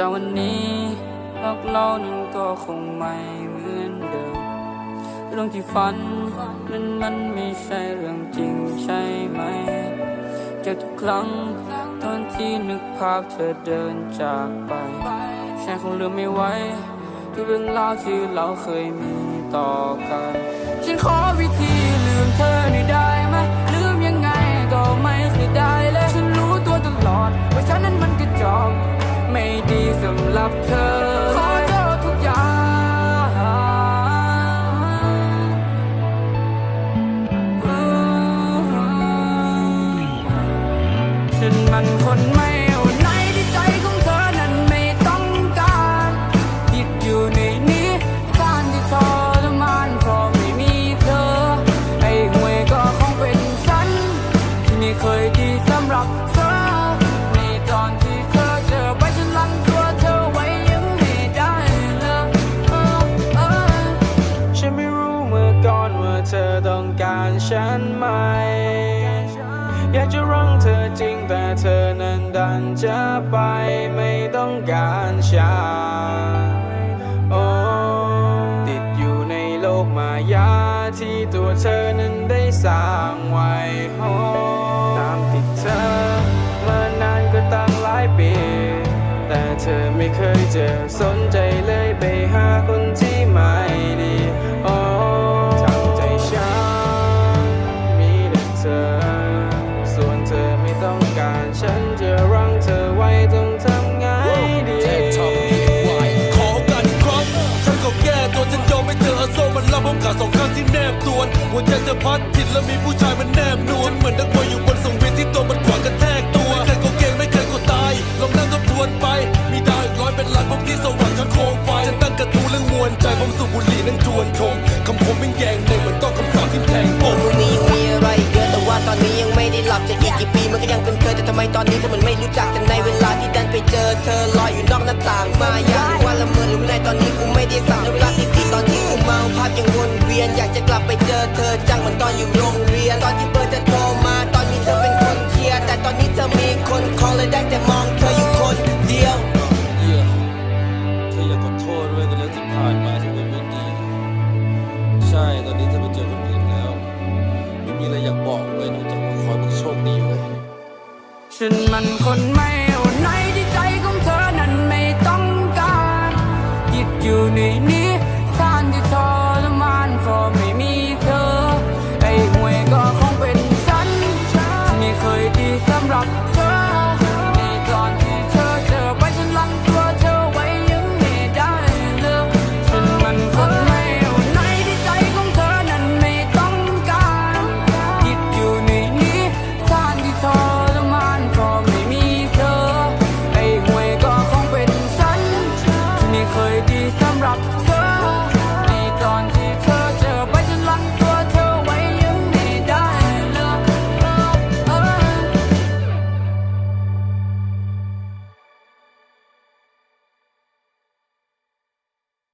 จากวันนี้รักเรานั้นก็คงไม่เหมือนเดิม เรื่องที่ฝันนั้นมันไม่ใช่เรื่องจริงใช่ไหมเจ็บทุกครั้งตอนที่นึกภาพเธอเดินจากไปฉันคงลืมไม่ไหวทุกเรื่องราวที่เราเคยมีต่อกัน กับเธอ ขอโทษทุกอย่างฉันมันคนไม่ เธอต้องการฉันไหม อยากจะรังเธอจริงแต่เธอนั้นดันจะไปไม่ต้องการฉันโอ้ติดอยู่ในโลกมายาที่ตัวเธอนั้นได้สร้างไว้โอ้ตามติดเธอมานานก็ตั้งหลายปี แต่เธอไม่เคยเจะสนใจเลยไปหาคน ขาสองข้างที่แนบตัวนหัวใจจะพัดผิดแล้วมีผู้ชายมันแนบนวลเหมือนนักมวยอยู่บนสังเวียนที่ตัวมันขวางกระแทกตัวไม่เคยก็เก่งไม่เคยก็ตายลองนั่งทบทวนไป มีดาวอีกร้อยเป็นล้านผมที่สว่างจนโคมไฟจะตั้งกระทู้เรื่องมวลใจผมสูบบุหรี่นั่งจวนคงคำผมเป็นแยงในเหมือนต้องคำสาปที่แทงอกพรุ่งนี้ยังมีอะไรอีกเยอะแต่ว่าตอนนี้ยังไม่ได้หลับจะอีกกี่ปีมันก็ยังเป็นเคยแต่ทำไมตอนนี้เธอมันไม่รู้จักกันในเวลาที่ดันไปเจอเธอลอยอยู่นอกหน้าต่างมายาวันละเมอหรือในตอนนี้กูไม่ได้สั่งเวลาที่สี่ตอนที่ ยังวนเวียน อยากจะกลับไปเจอเธอจังเหมือนตอนอยู่โรงเรียน ตอนที่เบอร์จะโทรมา ตอนนี้เธอเป็นคนเคลียร์แต่ตอนนี้เธอมีคนคอเลยได้แต่มองเธออยู่คนเดียวเยี่ยเธออยากขอโทษด้วยกับเรื่องที่ผ่านมาที่มันไม่ดี ใช่ตอนนี้เธอไปเจอคนอื่นแล้ว ไม่มีอะไรอยากบอกเลยนอกจากว่าขอให้มึงโชคดีเว้ยฉันมันคนไม่เอาไหนที่ใจของเธอนั้นไม่ต้องการติดอยู่ในนี้ rock.